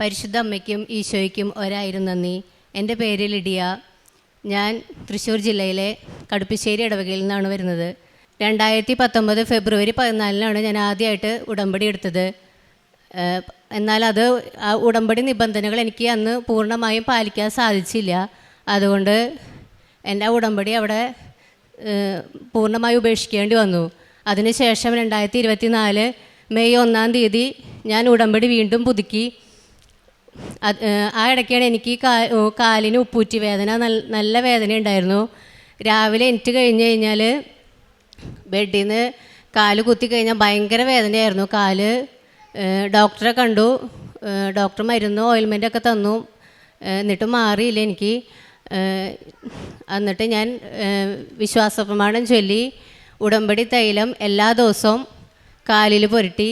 പരിശുദ്ധ അമ്മയ്ക്കും ഈശോയ്ക്കും ഒരായിരം നന്ദി. എന്റെ പേര് ലിഡിയ. ഞാൻ തൃശ്ശൂർ ജില്ലയിലെ കടുപ്പശ്ശേരി ഇടവകയിൽ നിന്നാണ് വരുന്നത്. രണ്ടായിരത്തി പത്തൊമ്പത് ഫെബ്രുവരി പതിനാലിനാണ് ഞാൻ ആദ്യമായിട്ട് ഉടമ്പടി എടുത്തത്. എന്നാൽ അത് ആ ഉടമ്പടി നിബന്ധനകൾ എനിക്ക് അന്ന് പൂർണമായും പാലിക്കാൻ സാധിച്ചില്ല. അതുകൊണ്ട് എന്റെ ഉടമ്പടി അവിടെ പൂർണമായി ഉപേക്ഷിക്കേണ്ടി വന്നു. അതിനുശേഷം രണ്ടായിരത്തി ഇരുപത്തി നാല് മെയ് ഒന്നാം തീയതി ഞാൻ ഉടമ്പടി വീണ്ടും പുതുക്കി. ആ ഇടയ്ക്കാണ് എനിക്ക് കാ കാലിന് ഉപ്പൂറ്റി വേദന നല്ല വേദന ഉണ്ടായിരുന്നു. രാവിലെ എനിക്ക് കഴിഞ്ഞ് കഴിഞ്ഞാൽ ബെഡിൽ നിന്ന് കാൽ കുത്തി കഴിഞ്ഞാൽ ഭയങ്കര വേദനയായിരുന്നു. കാൽ ഡോക്ടറെ കണ്ടു. ഡോക്ടർ മരുന്ന് ഓയിൽമെന്റ് ഒക്കെ തന്നു. എന്നിട്ട് മാറിയില്ല എനിക്ക്. എന്നിട്ട് ഞാൻ വിശ്വാസ പ്രമാണം ചൊല്ലി ഉടമ്പടി തൈലം എല്ലാ ദിവസവും കാലിൽ പുരട്ടി.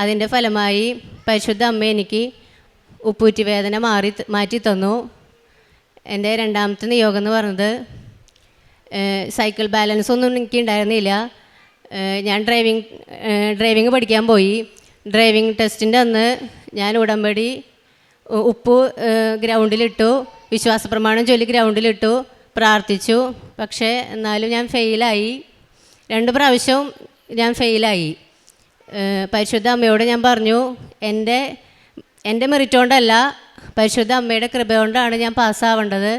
അതിന്റെ ഫലമായി പരിശുദ്ധ അമ്മ എനിക്ക് ഉപ്പൂറ്റി വേദന മാറി മാറ്റി തന്നു എന്റെ രണ്ടാമത്തെ നിയോഗം എന്ന് പറഞ്ഞത് സൈക്കിൾ ബാലൻസ് ഒന്നും എനിക്ക് ഉണ്ടായിരുന്നില്ല ഞാൻ ഡ്രൈവിംഗ് ഡ്രൈവിംഗ് പഠിക്കാൻ പോയി. ഡ്രൈവിംഗ് ടെസ്റ്റിന്റെ അന്ന് ഞാൻ ഉടമ്പടി ഉപ്പ് ഗ്രൗണ്ടിലിട്ടു. വിശ്വാസ പ്രമാണം ചൊല്ലി ഗ്രൗണ്ടിലിട്ടു. പ്രാർത്ഥിച്ചു. പക്ഷേ എന്നാലും ഞാൻ ഫെയിലായി രണ്ട് പ്രാവശ്യവും ഞാൻ ഫെയിലായി പരിശുദ്ധ അമ്മയോട് ഞാൻ പറഞ്ഞു എന്റെ എന്റെ മെറിറ്റ് കൊണ്ടല്ല പരിശുദ്ധ അമ്മയുടെ കൃപ കൊണ്ടാണ് ഞാൻ പാസ്സാവേണ്ടത്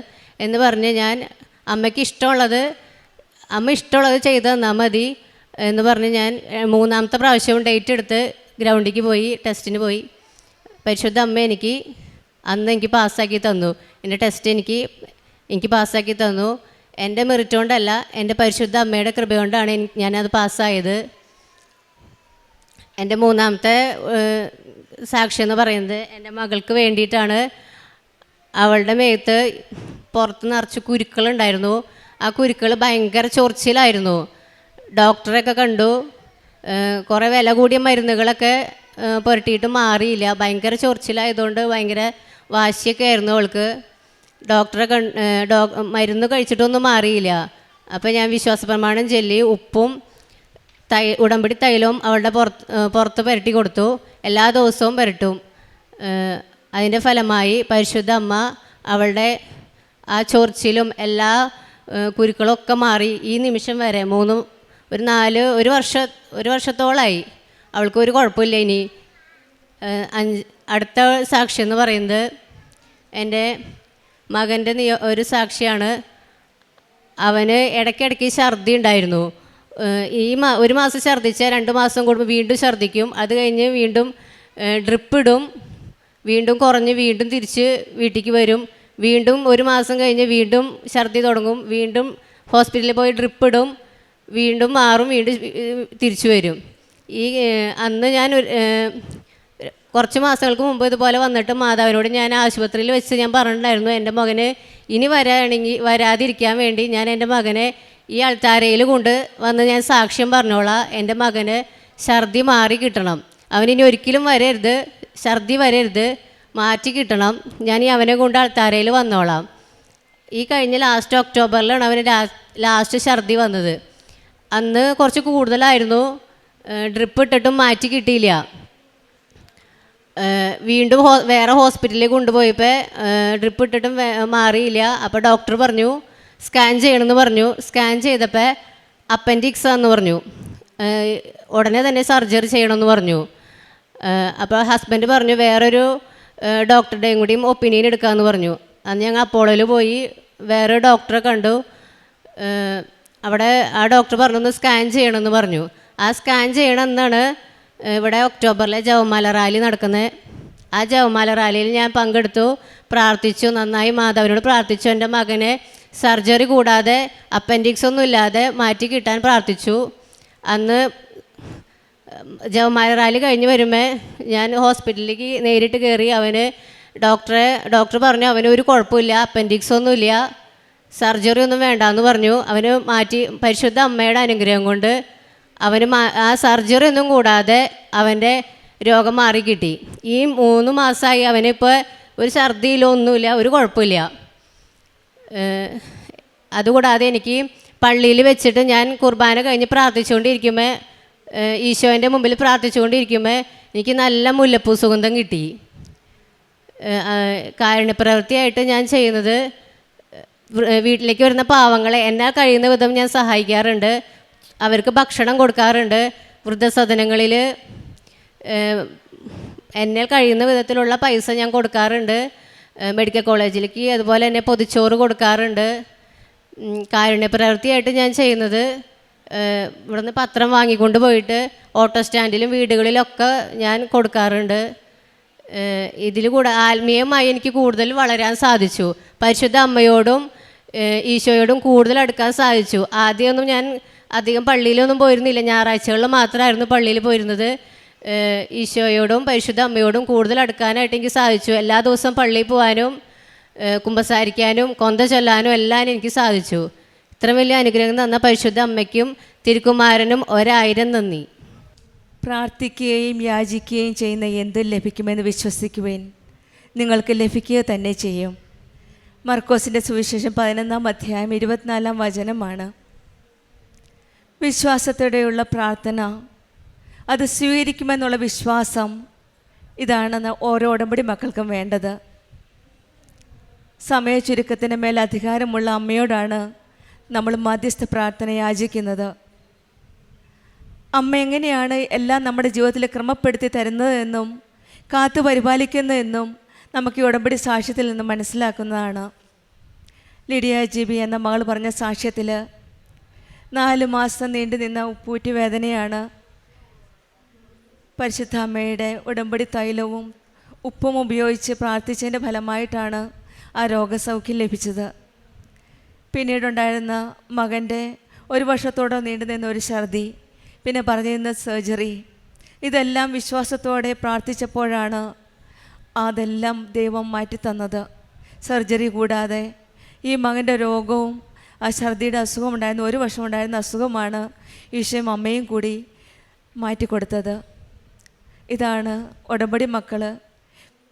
എന്ന് പറഞ്ഞ് ഞാൻ അമ്മയ്ക്ക് ഇഷ്ടമുള്ളത് അമ്മ ഇഷ്ടമുള്ളത് ചെയ്ത് തന്നാൽ മതി എന്ന് പറഞ്ഞ് ഞാൻ മൂന്നാമത്തെ പ്രാവശ്യവും ഡേറ്റ് എടുത്ത് ഗ്രൗണ്ടിലേക്ക് പോയി ടെസ്റ്റിന് പോയി. പരിശുദ്ധ അമ്മ എനിക്ക് അന്ന് എനിക്ക് പാസ്സാക്കി തന്നു. എന്റെ ടെസ്റ്റ് എനിക്ക് എനിക്ക് പാസ്സാക്കി തന്നു. എന്റെ മെറിറ്റ് കൊണ്ടല്ല എന്റെ പരിശുദ്ധ അമ്മയുടെ കൃപ കൊണ്ടാണ് ഞാനത് പാസ്സായത് എന്റെ മൂന്നാമത്തെ സാക്ഷി എന്ന് പറയുന്നത് എന്റെ മകൾക്ക് വേണ്ടിയിട്ടാണ്. അവളുടെ മേത്ത് പുറത്ത് നിറച്ച് കുരുക്കളുണ്ടായിരുന്നു ആ കുരുക്കൾ ഭയങ്കര ചൊറിച്ചിലായിരുന്നു. ഡോക്ടറെയൊക്കെ കണ്ടു. കുറേ വില കൂടിയ മരുന്നുകളൊക്കെ പുരട്ടിയിട്ട് മാറിയില്ല. ഭയങ്കര ചൊറിച്ചിലായതുകൊണ്ട് ഭയങ്കര വാശിയൊക്കെ ആയിരുന്നു അവൾക്ക്. ഡോക്ടറെ കൺ ഡോ മരുന്ന് കഴിച്ചിട്ടൊന്നും മാറിയില്ല. അപ്പോൾ ഞാൻ വിശ്വാസ പ്രമാണം ചൊല്ലി ഉപ്പും തൈ ഉടമ്പടി തൈലവും അവളുടെ പുറത്ത് പുറത്ത് പുരട്ടി കൊടുത്തു. എല്ലാ ദിവസവും പുരട്ടും അതിന്റെ ഫലമായി പരിശുദ്ധ അമ്മ അവളുടെ ആ ചൊറിച്ചിലും എല്ലാ കുരുക്കളൊക്കെ മാറി. ഈ നിമിഷം വരെ മൂന്ന് ഒരു നാല് ഒരു വർഷ ഒരു വർഷത്തോളമായി അവൾക്ക് ഒരു കുഴപ്പമില്ല ഇനി. അഞ്ച് അടുത്ത സാക്ഷി എന്ന് പറയുന്നത് എന്റെ മകന്റെ നിയ ഒരു സാക്ഷിയാണ്. അവന് ഇടയ്ക്കിടയ്ക്ക് ഛർദി ഉണ്ടായിരുന്നു. ഈ മാ ഒരു മാസം ഛർദ്ദിച്ച രണ്ട് മാസം കൂടുമ്പോൾ വീണ്ടും ഛർദ്ദിക്കും. അത് കഴിഞ്ഞ് വീണ്ടും ഡ്രിപ്പ് ഇടും. വീണ്ടും കുറഞ്ഞ് വീണ്ടും തിരിച്ച് വീട്ടിലേക്ക് വരും. വീണ്ടും ഒരു മാസം കഴിഞ്ഞ് വീണ്ടും ഛർദി തുടങ്ങും. വീണ്ടും ഹോസ്പിറ്റലിൽ പോയി ഡ്രിപ്പ് ഇടും. വീണ്ടും മാറും വീണ്ടും തിരിച്ചു വരും. ഈ അന്ന് ഞാൻ കുറച്ച് മാസങ്ങൾക്ക് മുമ്പ് ഇതുപോലെ വന്നിട്ട് മാതാവിനോട് ഞാൻ ആശുപത്രിയിൽ വെച്ച് ഞാൻ പറഞ്ഞിട്ടുണ്ടായിരുന്നു. എന്റെ മകന് ഇനി വരാണെങ്കിൽ വരാതിരിക്കാൻ വേണ്ടി ഞാൻ എന്റെ മകനെ ഈ അൾത്താരയിൽ കൊണ്ട് വന്ന് ഞാൻ സാക്ഷ്യം പറഞ്ഞോളാം. എന്റെ മകന് ഛർദി മാറി കിട്ടണം. അവനിനി ഒരിക്കലും വരരുത്. ഛർദി വരരുത്. മാറ്റി കിട്ടണം. ഞാൻ ഈ അവനെ കൊണ്ട് അൾത്താരയിൽ വന്നോളാം. ഈ കഴിഞ്ഞ ലാസ്റ്റ് ഒക്ടോബറിലാണ് അവന് ലാസ്റ്റ് ഛർദി വന്നത്. അന്ന് കുറച്ച് കൂടുതലായിരുന്നു. ഡ്രിപ്പ് ഇട്ടിട്ടും മാറ്റി കിട്ടിയില്ല. വീണ്ടും വേറെ ഹോസ്പിറ്റലിൽ കൊണ്ടുപോയപ്പോൾ ഡ്രിപ്പ് ഇട്ടിട്ടും മാറിയില്ല. അപ്പോൾ ഡോക്ടർ പറഞ്ഞു സ്കാൻ ചെയ്യണമെന്ന് പറഞ്ഞു. സ്കാൻ ചെയ്തപ്പോൾ അപ്പൻഡിക്സ് ആണെന്ന് പറഞ്ഞു. ഉടനെ തന്നെ സർജറി ചെയ്യണമെന്ന് പറഞ്ഞു. അപ്പോൾ ഹസ്ബൻഡ് പറഞ്ഞു വേറൊരു ഡോക്ടറുടെയും കൂടിയും ഒപ്പീനിയൻ എടുക്കാമെന്ന് പറഞ്ഞു. അന്ന് ഞങ്ങൾ അപ്പോളോയിൽ പോയി വേറെ ഡോക്ടറെ കണ്ടു. അവിടെ ആ ഡോക്ടർ പറഞ്ഞു സ്കാൻ ചെയ്യണമെന്ന് പറഞ്ഞു. ആ സ്കാൻ ചെയ്യണം എന്നാണ് ഇവിടെ ഒക്ടോബറിലെ ജവമാല റാലി നടക്കുന്നത് ആ ജവമാല റാലിയിൽ ഞാൻ പങ്കെടുത്തു പ്രാർത്ഥിച്ചു നന്നായി മാധവനോട് പ്രാർത്ഥിച്ചു. എന്റെ മകനെ സർജറി കൂടാതെ അപ്പൻഡിക്സ് ഒന്നും ഇല്ലാതെ മാറ്റി കിട്ടാൻ പ്രാർത്ഥിച്ചു. അന്ന് ജവമാല റാലി കഴിഞ്ഞ് വരുമ്പോൾ ഞാൻ ഹോസ്പിറ്റലിലേക്ക് നേരിട്ട് കയറി അവന് ഡോക്ടറെ ഡോക്ടർ പറഞ്ഞു അവന് ഒരു കുഴപ്പമില്ല അപ്പൻഡിക്സ് ഒന്നുമില്ല സർജറി ഒന്നും വേണ്ടാന്ന് പറഞ്ഞു. അവന് മാറ്റി പരിശുദ്ധ അമ്മയുടെ അനുഗ്രഹം കൊണ്ട് അവന് ആ സർജറി ഒന്നും കൂടാതെ അവന്റെ രോഗം മാറി കിട്ടി. ഈ മൂന്ന് മാസമായി അവനിപ്പോൾ ഒരു ഛർദിയിലോ ഒന്നുമില്ല ഒരു കുഴപ്പമില്ല. അതുകൂടാതെ എനിക്ക് പള്ളിയിൽ വെച്ചിട്ട് ഞാൻ കുർബാന കഴിഞ്ഞ് പ്രാർത്ഥിച്ചുകൊണ്ടിരിക്കുമ്പോൾ ഈശോന്റെ മുമ്പിൽ പ്രാർത്ഥിച്ചുകൊണ്ടിരിക്കുമ്പോൾ എനിക്ക് നല്ല മുല്ലപ്പൂ സുഗന്ധം കിട്ടി. കാരുണ്യപ്രവൃത്തിയായിട്ട് ഞാൻ ചെയ്യുന്നത് വീട്ടിലേക്ക് വരുന്ന പാവങ്ങളെ എന്നാൽ കഴിയുന്ന വിധം ഞാൻ സഹായിക്കാറുണ്ട്. അവർക്ക് ഭക്ഷണം കൊടുക്കാറുണ്ട്. വൃദ്ധസദനങ്ങളിൽ എന്നാൽ കഴിയുന്ന വിധത്തിലുള്ള പൈസ ഞാൻ കൊടുക്കാറുണ്ട്. മെഡിക്കൽ കോളേജിലേക്ക് അതുപോലെ തന്നെ പൊതിച്ചോറ് കൊടുക്കാറുണ്ട്. കാരുണ്യപ്രവൃത്തിയായിട്ട് ഞാൻ ചെയ്യുന്നത്. ഇവിടുന്ന് പത്രം വാങ്ങിക്കൊണ്ട് പോയിട്ട് ഓട്ടോ സ്റ്റാൻഡിലും വീടുകളിലൊക്കെ ഞാൻ കൊടുക്കാറുണ്ട്. ഇതിൽ കൂടെ ആത്മീയമായി എനിക്ക് കൂടുതൽ വളരാൻ സാധിച്ചു. പരിശുദ്ധ അമ്മയോടും ഈശോയോടും കൂടുതൽ അടുക്കാൻ സാധിച്ചു. ആദ്യമൊന്നും ഞാൻ അധികം പള്ളിയിലൊന്നും പോയിരുന്നില്ല. ഞായറാഴ്ചകളിൽ മാത്രമായിരുന്നു പള്ളിയിൽ പോയിരുന്നത്. ഈശോയോടും പരിശുദ്ധ അമ്മയോടും കൂടുതൽ അടുക്കാനായിട്ട് എനിക്ക് സാധിച്ചു. എല്ലാ ദിവസവും പള്ളിയിൽ പോകാനും കുമ്പസാരിക്കാനും കൊന്ത ചൊല്ലാനും എല്ലാം എനിക്ക് സാധിച്ചു. ഇത്ര വലിയ അനുഗ്രഹം തന്ന പരിശുദ്ധ അമ്മയ്ക്കും തിരുക്കുമാരനും ഒരായിരം നന്ദി. പ്രാർത്ഥിക്കുകയും യാചിക്കുകയും ചെയ്യുന്ന എന്തും ലഭിക്കുമെന്ന് വിശ്വസിക്കുവേൻ. നിങ്ങൾക്ക് ലഭിക്കുക തന്നെ ചെയ്യും. മർക്കോസിന്റെ സുവിശേഷം പതിനൊന്നാം അധ്യായം ഇരുപത്തിനാലാം വചനമാണ്. വിശ്വാസത്തോടെയുള്ള പ്രാർത്ഥന. അത് സ്വീകരിക്കുമെന്നുള്ള വിശ്വാസം ഇതാണ് ന- ഓരോ ഉടമ്പടി മക്കൾക്കും വേണ്ടത്. സമയ ചുരുക്കത്തിന് മേൽ അധികാരമുള്ള അമ്മയോടാണ് നമ്മൾ മധ്യസ്ഥ പ്രാർത്ഥന യാചിക്കുന്നത്. അമ്മ എങ്ങനെയാണ് എല്ലാം നമ്മുടെ ജീവിതത്തിൽ ക്രമപ്പെടുത്തി തരുന്നതെന്നും കാത്തു പരിപാലിക്കുന്നതെന്നും നമുക്ക് ഈ ഉടമ്പടി സാക്ഷ്യത്തിൽ നിന്ന് മനസ്സിലാക്കുന്നതാണ്. ലിഡിയ ജിബി എന്ന മകൾ പറഞ്ഞ സാക്ഷ്യത്തിൽ നാല് മാസം നീണ്ടു നിന്ന വേദനയാണ് പരിശുദ്ധ അമ്മയുടെ ഉടമ്പടി തൈലവും ഉപ്പും ഉപയോഗിച്ച് പ്രാർത്ഥിച്ചതിന്റെ ഫലമായിട്ടാണ് ആ രോഗസൗഖ്യം ലഭിച്ചത്. പിന്നീടുണ്ടായിരുന്ന മകന്റെ ഒരു വർഷത്തോടെ നീണ്ടു നിന്ന ഒരു ഛർദി പിന്നെ പറഞ്ഞിരുന്ന സർജറി ഇതെല്ലാം വിശ്വാസത്തോടെ പ്രാർത്ഥിച്ചപ്പോഴാണ് അതെല്ലാം ദൈവം മാറ്റിത്തന്നത്. സർജറി കൂടാതെ ഈ മകന്റെ രോഗവും ആ ഛർദിയുടെ അസുഖം ഉണ്ടായിരുന്ന ഒരു വർഷം ഉണ്ടായിരുന്ന അസുഖമാണ് ഈശോയും അമ്മയും കൂടി മാറ്റിക്കൊടുത്തത്. ഇതാണ് ഉടമ്പടി മക്കൾ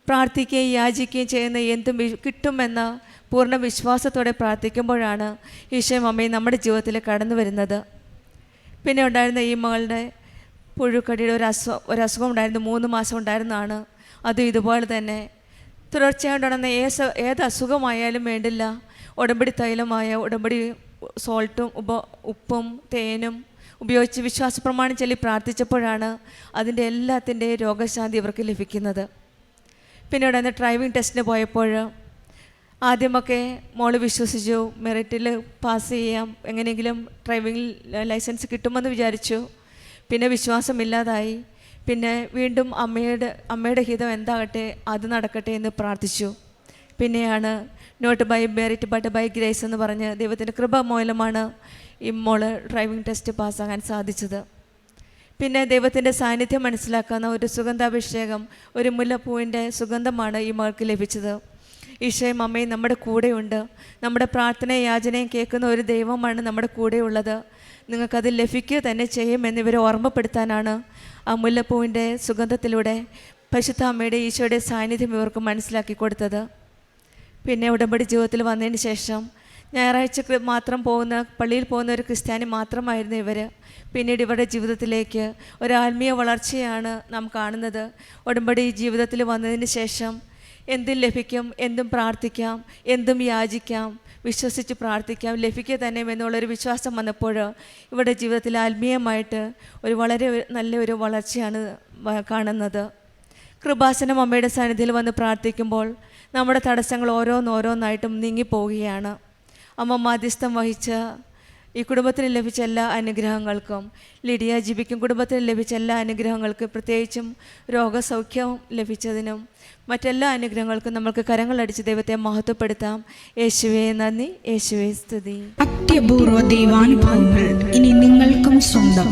പ്രാർത്ഥിക്കുകയും യാചിക്കുകയും ചെയ്യുന്ന എന്തും കിട്ടുമെന്ന പൂർണ വിശ്വാസത്തോടെ പ്രാർത്ഥിക്കുമ്പോഴാണ് ഈശോയും അമ്മയും നമ്മുടെ ജീവിതത്തിൽ കടന്നു വരുന്നത്. പിന്നെ ഉണ്ടായിരുന്ന ഈ മകളുടെ പുഴുക്കടിയുടെ ഒരു അസു ഒരു അസുഖം ഉണ്ടായിരുന്നു മൂന്ന് മാസം ഉണ്ടായിരുന്നതാണ്. അതും ഇതുപോലെ തന്നെ. തുടർച്ചയായിട്ടുണ്ടെന്ന ഏത് ഏത് അസുഖമായാലും വേണ്ടില്ല. ഉടമ്പടി തൈലമായ ഉടമ്പടി സോൾട്ടും ഉപ ഉപ്പും തേനും ഉപയോഗിച്ച് വിശ്വാസ പ്രമാണം ചൊല്ലി പ്രാർത്ഥിച്ചപ്പോഴാണ് അതിന്റെ എല്ലാത്തിന്റെയും രോഗശാന്തി ഇവർക്ക് ലഭിക്കുന്നത്. പിന്നീട് അന്ന് ഡ്രൈവിംഗ് ടെസ്റ്റിന് പോയപ്പോൾ ആദ്യമൊക്കെ മോൾ വിശ്വസിച്ചു മെറിറ്റിൽ പാസ് ചെയ്യാം എങ്ങനെയെങ്കിലും ഡ്രൈവിംഗ് ലൈസൻസ് കിട്ടുമെന്ന് വിചാരിച്ചു. പിന്നെ വിശ്വാസമില്ലാതായി. പിന്നെ വീണ്ടും അമ്മയുടെ അമ്മയുടെ ഹിതം എന്താകട്ടെ അത് നടക്കട്ടെ എന്ന് പ്രാർത്ഥിച്ചു. പിന്നെയാണ് not by merit but by grace എന്ന് പറഞ്ഞ് ദൈവത്തിന്റെ കൃപ മൂലമാണ് ഈ മോൾ ഡ്രൈവിംഗ് ടെസ്റ്റ് പാസ്സാകാൻ സാധിച്ചത്. പിന്നെ ദൈവത്തിന്റെ സാന്നിധ്യം മനസ്സിലാക്കുന്ന ഒരു സുഗന്ധാഭിഷേകം ഒരു മുല്ലപ്പൂവിന്റെ സുഗന്ധമാണ് ഈ മകൾക്ക് ലഭിച്ചത്. ഈശോയും അമ്മയും നമ്മുടെ കൂടെയുണ്ട്. നമ്മുടെ പ്രാർത്ഥനയും യാചനയും കേൾക്കുന്ന ഒരു ദൈവമാണ് നമ്മുടെ കൂടെയുള്ളത്. നിങ്ങൾക്കത് ലഭിക്കുക തന്നെ ചെയ്യുമെന്ന് ഇവരെ ഓർമ്മപ്പെടുത്താനാണ് ആ മുല്ലപ്പൂവിന്റെ സുഗന്ധത്തിലൂടെ പരിശുദ്ധ അമ്മയുടെ ഈശോയുടെ സാന്നിധ്യം ഇവർക്ക് മനസ്സിലാക്കി കൊടുത്തത്. പിന്നെ ഉടമ്പടി ജീവിതത്തിൽ വന്നതിന് ശേഷം ഞായറാഴ്ച മാത്രം പോകുന്ന പള്ളിയിൽ പോകുന്ന ഒരു ക്രിസ്ത്യാനി മാത്രമായിരുന്നു ഇവർ പിന്നീട് ഇവരുടെ ജീവിതത്തിലേക്ക് ഒരു ആത്മീയ വളർച്ചയാണ് നാം കാണുന്നത്. ഉടമ്പടി ജീവിതത്തിൽ വന്നതിന് ശേഷം എന്തും ലഭിക്കും എന്തും പ്രാർത്ഥിക്കാം എന്തും യാചിക്കാം വിശ്വസിച്ച് പ്രാർത്ഥിക്കാം ലഭിക്കുക തന്നെ എന്നുള്ളൊരു വിശ്വാസം വന്നപ്പോൾ ഇവരുടെ ജീവിതത്തിൽ ആത്മീയമായിട്ട് ഒരു വളരെ നല്ലൊരു വളർച്ചയാണ് കാണുന്നത്. കൃപാസനം അമ്മയുടെ സന്നിധിയിൽ വന്ന് പ്രാർത്ഥിക്കുമ്പോൾ നമ്മുടെ തടസ്സങ്ങൾ ഓരോന്നോരോന്നായിട്ടും നീങ്ങിപ്പോവുകയാണ്. അമ്മ മാധ്യസ്ഥം വഹിച്ച ഈ കുടുംബത്തിന് ലഭിച്ച എല്ലാ അനുഗ്രഹങ്ങൾക്കും ലിഡിയ ജിബിക്കും കുടുംബത്തിന് ലഭിച്ച എല്ലാ അനുഗ്രഹങ്ങൾക്കും പ്രത്യേകിച്ചും രോഗസൗഖ്യം ലഭിച്ചതിനും മറ്റെല്ലാ അനുഗ്രഹങ്ങൾക്കും നമുക്ക് കരങ്ങളടിച്ച് ദൈവത്തെ മഹത്വപ്പെടുത്താം. യേശുവേ നന്ദി. യേശുവേ സ്തുതി. അത്യപൂർവ ദൈവാനുഭവങ്ങൾ ഇനി നിങ്ങൾക്കും സ്വന്തം.